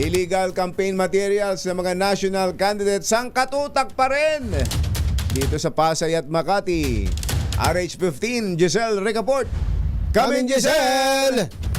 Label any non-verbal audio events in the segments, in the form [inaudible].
illegal campaign materials ng mga national candidates ang katutak pa rin dito sa Pasay at Makati. RH15, Giselle Recaport. Come in, Giselle!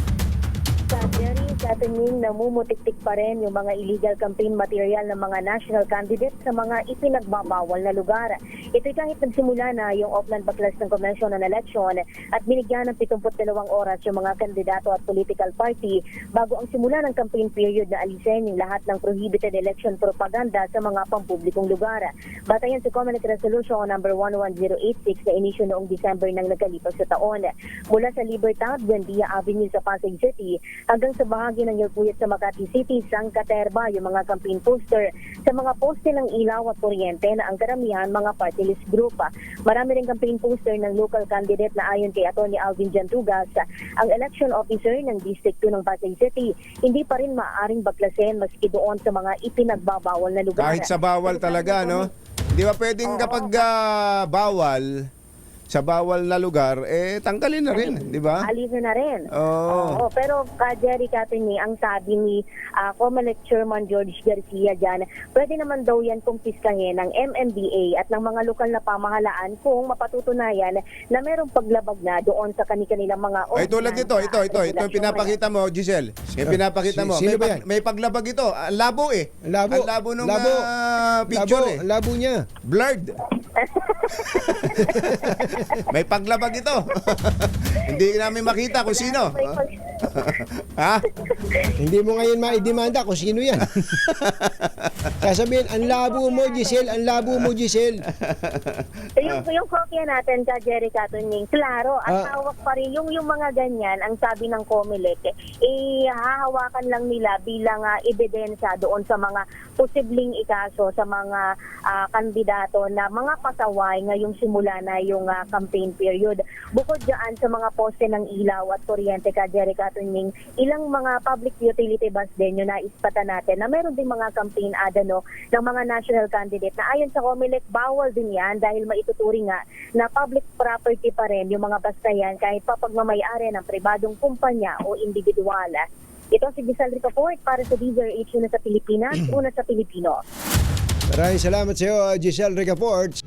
Kataning, namumutiktik pa rin yung mga illegal campaign material ng mga national candidates sa mga ipinagbabawal na lugar. Ito'y kahit nagsimula na yung Auckland Backlash ng Convention on Election at binigyan ng 72 oras yung mga kandidato at political party bago ang simula ng campaign period na alisin yung lahat ng prohibited election propaganda sa mga pampublikong lugar. Batayan sa Comelec Resolution number 11086 na inisyo noong December ng nagkalipas sa taon. Mula sa Libertad, Buendia Avenue sa Pasay City hanggang sa bahagi ng Yelpuyat sa Makati City, San Caterba, yung mga campaign poster sa mga poste ng ilaw at kuryente na ang karamihan mga party list group. Marami rin campaign poster ng local candidate na ayon kay Atty. Alvin Jantugas, ang election officer ng District 2 ng Pasay City, hindi pa rin maaaring baklasin maski doon sa mga ipinagbabawal na lugar. Kahit sa bawal talaga, no? Di ba pwedeng kapag ah, bawal, sa bawal na lugar, eh tanggalin na rin, di ba? Alisin na rin. Oo. Oo, pero ka Jerry Catini, ang sabi ni uh, Comelec Chairman George Garcia dyan, pwede naman daw yan kumpiskahin ng MMDA at ng mga lokal na pamahalaan kung mapatutunayan na merong paglabag na doon sa kanilang mga Ay, tulad ito, ito, ito, ito yung pinapakita mo, Giselle. Yung pinapakita Si- mo. sino may, ba pag- yan? may paglabag ito. Ang labo eh. Ang labo. Ang labo nung Labo. ah, picture labo, eh. labo niya. Blurred. [laughs] [laughs] may paglabag ito. [laughs] Hindi namin makita kung sino. Ha? Hindi mo ngayon maidemanda kung sino yan. [laughs] Sasabihin, ang labo mo, Giselle, ang labo mo, Giselle. Yung, yung kopya natin ka Jerry Catuning, klaro, at Ah. hawak pa rin yung, yung mga ganyan, ang sabi ng Comelec, eh, hahawakan lang nila bilang ah, ebidensya doon sa mga posibleng ikaso sa mga ah, kandidato na mga pasaway ngayong simula na yung ah, campaign period. Bukod dyan sa mga poste ng ilaw at kuryente ka Jerry Catuning, ilang mga public utility bus din yung naispata natin na meron din mga campaign ada no, ng mga national candidate na ayon sa Comelec, bawal din yan dahil maituturing nga na public property pa rin yung mga bus na yan kahit pa pagmamayari ng pribadong kumpanya o individual. Ito si Giselle Ricaport para sa DZRH una sa Pilipinas, una sa Pilipino. Maraming salamat sa iyo, Giselle Regaports.